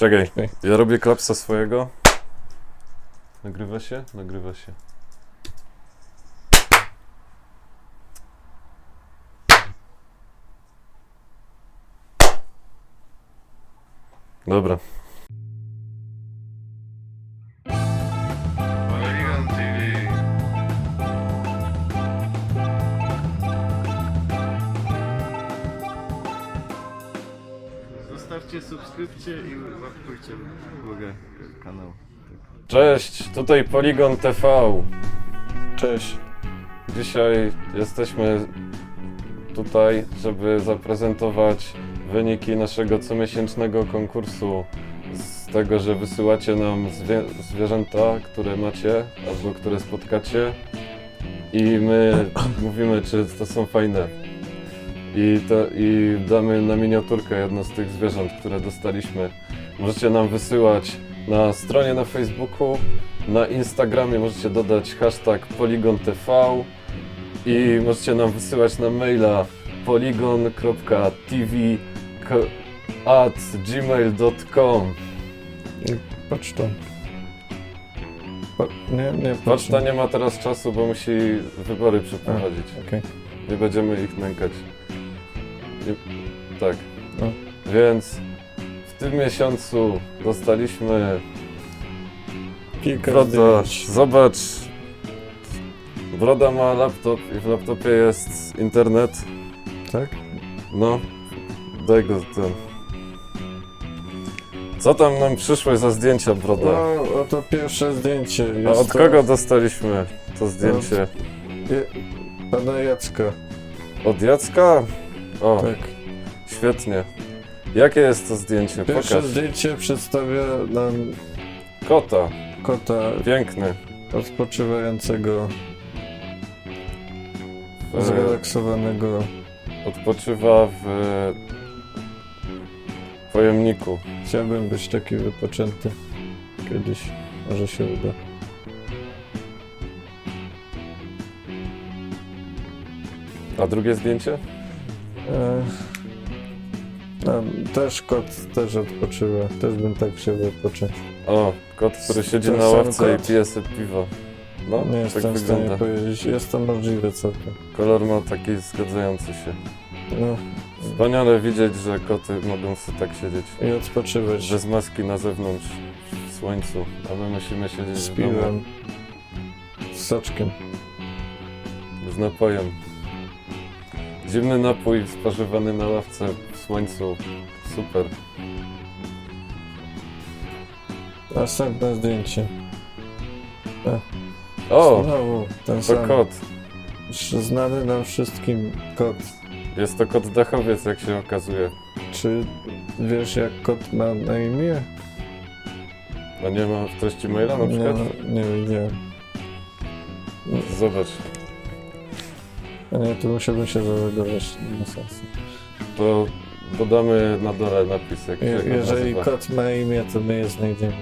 Czekaj, ja robię klapsa swojego. Nagrywa się? Nagrywa się. Dobra. Zostawcie subskrypcję i łapkujcie blogę kanał. Cześć, tutaj Polygon TV. Cześć. Dzisiaj jesteśmy tutaj, żeby zaprezentować wyniki naszego comiesięcznego konkursu. Z tego, że wysyłacie nam zwie zwierzęta, które macie albo które spotkacie, i my mówimy, czy to są fajne. I, to, I damy na miniaturkę jedno z tych zwierząt, które dostaliśmy. Możecie nam wysyłać na stronie na Facebooku, na Instagramie możecie dodać hashtag PolygonTV i możecie nam wysyłać na maila polygon.tv at gmail.com Pocztą. Po, nie, nie, Poczta nie ma teraz czasu, bo musi wybory przeprowadzić. Okej. Nie będziemy ich nękać. Nie, tak. No. Więc w tym miesiącu dostaliśmy Kilka Broda, zdjęć. zobacz. Broda ma laptop i w laptopie jest internet. Tak? No, daj go ten. Co tam nam przyszły za zdjęcia, Broda? No, oto pierwsze zdjęcie. A Jest od to kogo dostaliśmy to zdjęcie? Je, pana Jacka. Od Jacka? O, Tak. świetnie. Jakie jest to zdjęcie? Pierwsze Pokaż. zdjęcie przedstawia nam Kota. kota Piękny. odpoczywającego, E, zrelaksowanego. Odpoczywa w pojemniku. Chciałbym być taki wypoczęty. Kiedyś. Może się uda. A drugie zdjęcie? Też kot też odpoczywa. Też bym tak chciał wypocząć. O, kot, który siedzi Ten na sam ławce kot? i pije sobie piwo. No, Nie tak jestem w stanie wygląda. powiedzieć. Jest to możliwe całkiem. Kolor ma taki zgadzający się. No Wspaniale widzieć, że koty mogą sobie tak siedzieć. i odpoczywać. Bez maski na zewnątrz, w słońcu, a my musimy siedzieć Z w domu piwem. Z soczkiem. z napojem. Zimny napój spożywany na ławce w słońcu. Super. Następne zdjęcie. O, Znowu ten to sam. kot. Znany nam wszystkim kot. Jest to kot dachowiec, jak się okazuje. Czy wiesz jak kot ma na imię? A nie ma w treści maila na przykład? Nie, nie widziałem. Zobacz. Nie, tu musiałbym się zalogować na sensu. To dodamy na dole napis, jak Je, jeżeli nazywa. kot ma imię, to my je znajdziemy.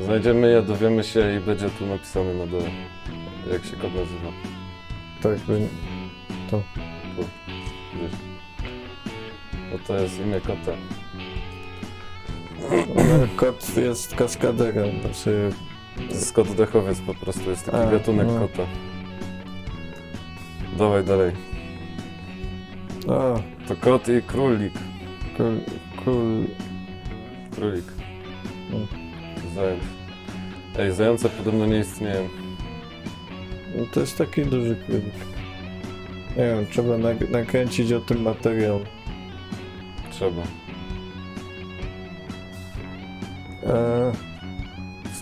Znajdziemy je, dowiemy się i będzie tu napisane na dole, jak się kot nazywa. Tak, by... Wiesz. No to jest imię kota. No, kot jest kaskaderem, znaczy To jest kot dachowiec po prostu, jest taki A, gatunek no. kota. Dawaj dalej. o, To kot i królik. król, król, Królik. Mm. Zając. Ej, zające podobno nie istnieją. no to jest taki duży królik. Nie wiem, trzeba nag- nakręcić o tym materiał. Trzeba. E,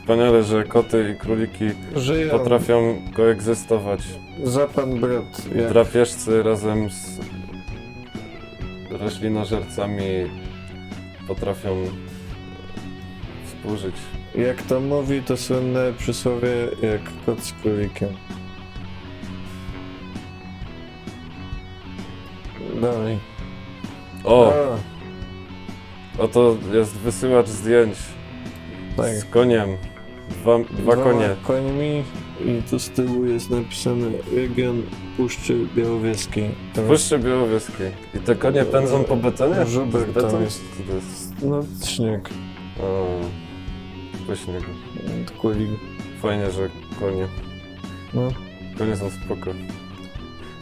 Wspaniale, że koty i króliki żyją potrafią koegzystować. za pan brat. Jak, Drapieżcy razem z roślinożercami potrafią współżyć. jak to mówi to słynne przysłowie jak kot z królikiem. Dalej. O, A, oto jest wysyłacz zdjęć tak. z koniem. Dwa, dwa konie. końmi i tu z tyłu jest napisane region Puszczy Białowieskiej. W Puszczy Białowieskiej. I te konie pędzą po betonie? Żubek To jest tam beton? jest. To jest No śnieg. O, po śniegu. Kulik. Fajnie, że konie. No. Konie są spoko.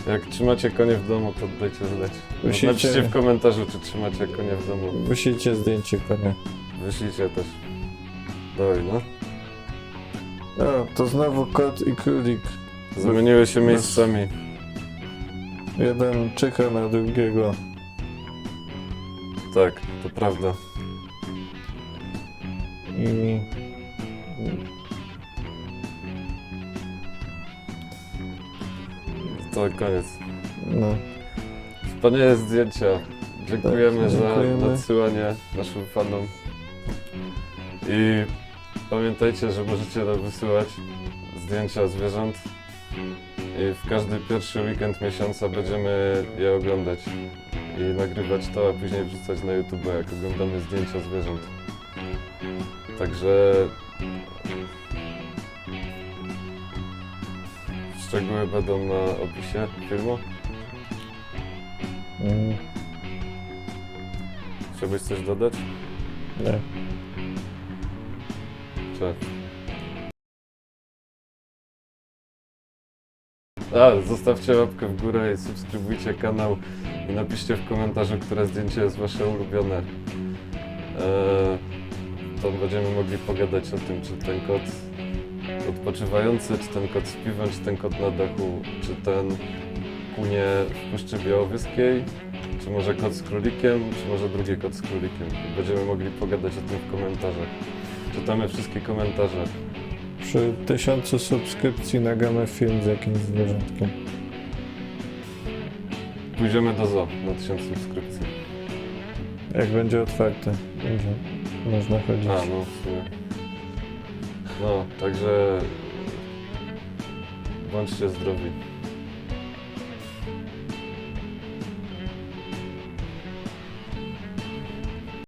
Jak trzymacie konie w domu, to dajcie znać. Musicie- Napiszcie w komentarzu, czy trzymacie konie w domu. Wyślijcie zdjęcie konia. Wyślijcie też. Dawaj, no. O, to znowu kot i królik. Zamieniły się miejscami. Jeden czeka na drugiego. Tak, to prawda. I... To koniec. No. Wspaniałe zdjęcia. Dziękujemy Tak, za dziękujemy. nadsyłanie naszym fanom. I pamiętajcie, że możecie nam wysyłać zdjęcia zwierząt. I w każdy pierwszy weekend miesiąca będziemy je oglądać i nagrywać to, a później wrzucać na YouTube, jak oglądamy zdjęcia zwierząt. Także szczegóły będą na opisie filmu. Mm, Chciałbyś coś dodać? nie. Cześć. A, zostawcie łapkę w górę i subskrybujcie kanał i napiszcie w komentarzu, które zdjęcie jest wasze ulubione. Eee, to będziemy mogli pogadać o tym, czy ten kot odpoczywający, czy ten kot z piwem, czy ten kot na dachu, czy ten kunie w Puszczy Białowieskiej, czy może kot z królikiem, czy może drugi kot z królikiem. Będziemy mogli pogadać o tym w komentarzach. Czytamy wszystkie komentarze. Przy tysiącu subskrypcji nagramy film z jakimś zwierzątkiem. Pójdziemy do zoo na 1000 subskrypcji. Jak będzie otwarte, będzie można chodzić. A, no w sumie. No, także bądźcie zdrowi.